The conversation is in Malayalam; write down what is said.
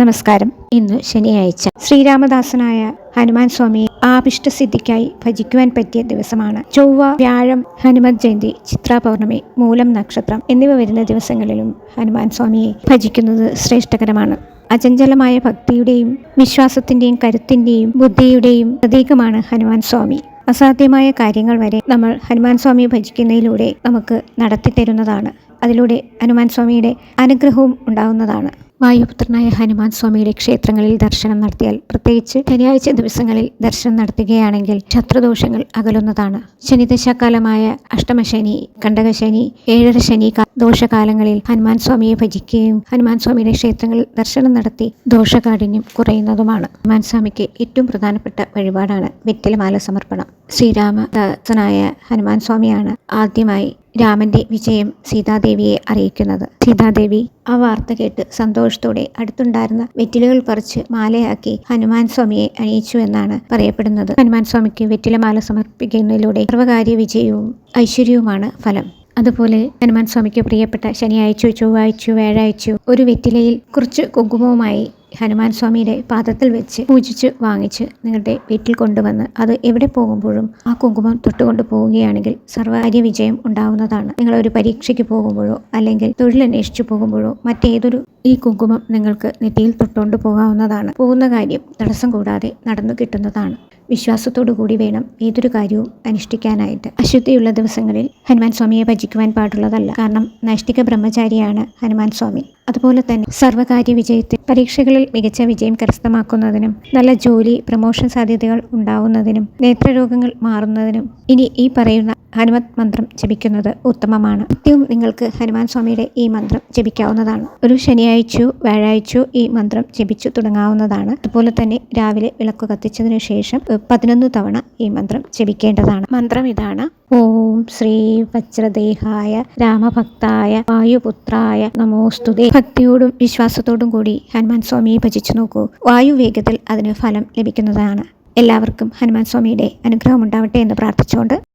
നമസ്കാരം. ഇന്ന് ശനിയാഴ്ച. ശ്രീരാമദാസനായ ഹനുമാൻ സ്വാമിയെ ആഭിഷ്ടസിദ്ധിക്കായി ഭജിക്കുവാൻ പറ്റിയ ദിവസമാണ്. ചൊവ്വ വ്യാഴം ഹനുമത് ജയന്തി ചിത്ര പൗർണമി മൂലം നക്ഷത്രം എന്നിവ വരുന്ന ദിവസങ്ങളിലും ഹനുമാൻ സ്വാമിയെ ഭജിക്കുന്നത് ശ്രേഷ്ഠകരമാണ്. അചഞ്ചലമായ ഭക്തിയുടെയും വിശ്വാസത്തിന്റെയും കരുത്തിന്റെയും ബുദ്ധിയുടെയും പ്രതീകമാണ് ഹനുമാൻ സ്വാമി. അസാധ്യമായ കാര്യങ്ങൾ വരെ നമ്മൾ ഹനുമാൻ സ്വാമിയെ ഭജിക്കുന്നതിലൂടെ നമുക്ക് നടത്തിത്തരുന്നതാണ്. അതിലൂടെ ഹനുമാൻ സ്വാമിയുടെ അനുഗ്രഹവും ഉണ്ടാകുന്നതാണ് വായുപുത്രനായ ഹനുമാൻ സ്വാമിയുടെ ക്ഷേത്രങ്ങളിൽ ദർശനം നടത്തിയാൽ പ്രത്യേകിച്ച് ശനിയാഴ്ച ദിവസങ്ങളിൽ ദർശനം നടത്തുകയാണെങ്കിൽ ശത്രുദോഷങ്ങൾ അകലുന്നതാണ്. ശനിദശാകാലമായ അഷ്ടമശനി കണ്ടകശനി ഏഴര ശനി ദോഷകാലങ്ങളിൽ ഹനുമാൻ സ്വാമിയെ ഭജിക്കുകയും ഹനുമാൻ സ്വാമിയുടെ ക്ഷേത്രങ്ങളിൽ ദർശനം നടത്തി ദോഷകാഠിന്യം കുറയുന്നതുമാണ്. ഹനുമാൻ സ്വാമിക്ക് ഏറ്റവും പ്രധാനപ്പെട്ട വഴിപാടാണ് വെറ്റിലമാല സമർപ്പണം. ശ്രീരാമദാസനായ ഹനുമാൻ സ്വാമിയാണ് ആദ്യമായി രാമന്റെ വിജയം സീതാദേവിയെ അറിയിക്കുന്നത്. സീതാദേവി ആ വാർത്ത കേട്ട് സന്തോഷത്തോടെ അടുത്തുണ്ടായിരുന്ന വെറ്റിലകൾ പറിച്ച് മാലയാക്കി ഹനുമാൻ സ്വാമിയെ അണിയിച്ചു എന്നാണ് പറയപ്പെടുന്നത്. ഹനുമാൻ സ്വാമിക്ക് വെറ്റിലമാല സമർപ്പിക്കുന്നതിലൂടെ സർവകാര്യ വിജയവും ഐശ്വര്യവുമാണ് ഫലം. അതുപോലെ ഹനുമാൻ സ്വാമിക്ക് പ്രിയപ്പെട്ട ശനിയാഴ്ചയോ ചൊവ്വാഴ്ചയോ വ്യാഴാഴ്ചയോ ഒരു വെറ്റിലയിൽ കുറച്ച് കുങ്കുമവുമായി ഹനുമാൻ സ്വാമിയുടെ പാദത്തിൽ വെച്ച് പൂജിച്ച് വാങ്ങിച്ച് നിങ്ങളുടെ വീട്ടിൽ കൊണ്ടുവന്ന് അത് എവിടെ പോകുമ്പോഴും ആ കുങ്കുമം തൊട്ടുകൊണ്ട് പോവുകയാണെങ്കിൽ സർവകാര്യ വിജയം ഉണ്ടാവുന്നതാണ്. നിങ്ങൾ ഒരു പരീക്ഷയ്ക്ക് പോകുമ്പോഴോ അല്ലെങ്കിൽ തൊഴിലന്വേഷിച്ചു പോകുമ്പോഴോ മറ്റേതൊരു ഈ കുങ്കുമം നിങ്ങൾക്ക് നെറ്റിയിൽ തൊട്ടുകൊണ്ട് പോകാവുന്നതാണ്. പോകുന്ന കാര്യം തടസ്സം കൂടാതെ നടന്നു കിട്ടുന്നതാണ്. വിശ്വാസത്തോടു കൂടി വേണം ഏതൊരു കാര്യവും അനുഷ്ഠിക്കാനായിട്ട്. അശുദ്ധിയുള്ള ദിവസങ്ങളിൽ ഹനുമാൻ സ്വാമിയെ ഭജിക്കുവാൻ പാടുള്ളതല്ല. കാരണം നൈഷ്ഠിക ബ്രഹ്മചാരിയാണ് ഹനുമാൻ സ്വാമി അതുപോലെ തന്നെ സർവകാര്യ വിജയത്തിൽ പരീക്ഷകളിൽ മികച്ച വിജയം കരസ്ഥമാക്കുന്നതിനും നല്ല ജോലി പ്രമോഷൻ സാധ്യതകൾ ഉണ്ടാവുന്നതിനും നേത്രരോഗങ്ങൾ മാറുന്നതിനും ഇനി ഈ പറയുന്ന ഹനുമത് മന്ത്രം ജപിക്കുന്നത് ഉത്തമമാണ്. നിത്യവും നിങ്ങൾക്ക് ഹനുമാൻ സ്വാമിയുടെ ഈ മന്ത്രം ജപിക്കാവുന്നതാണ്. ഒരു ശനിയാഴ്ചയോ വ്യാഴാഴ്ചയോ ഈ മന്ത്രം ജപിച്ചു തുടങ്ങാവുന്നതാണ്. അതുപോലെ തന്നെ രാവിലെ വിളക്ക് കത്തിച്ചതിനു ശേഷം പതിനൊന്ന് തവണ ഈ മന്ത്രം ജപിക്കേണ്ടതാണ്. മന്ത്രം ഇതാണ്. ഓം ശ്രീ വജ്രദേഹായ രാമഭക്തായ വായുപുത്രായ നമോസ്തുതേ. ഭക്തിയോടും വിശ്വാസത്തോടും കൂടി ഹനുമാൻ സ്വാമിയെ ഭജിച്ചു നോക്കൂ. വായുവേഗത്തിൽ അതിന് ഫലം ലഭിക്കുന്നതാണ്. എല്ലാവർക്കും ഹനുമാൻ സ്വാമിയുടെ അനുഗ്രഹം ഉണ്ടാവട്ടെ എന്ന് പ്രാർത്ഥിച്ചുകൊണ്ട്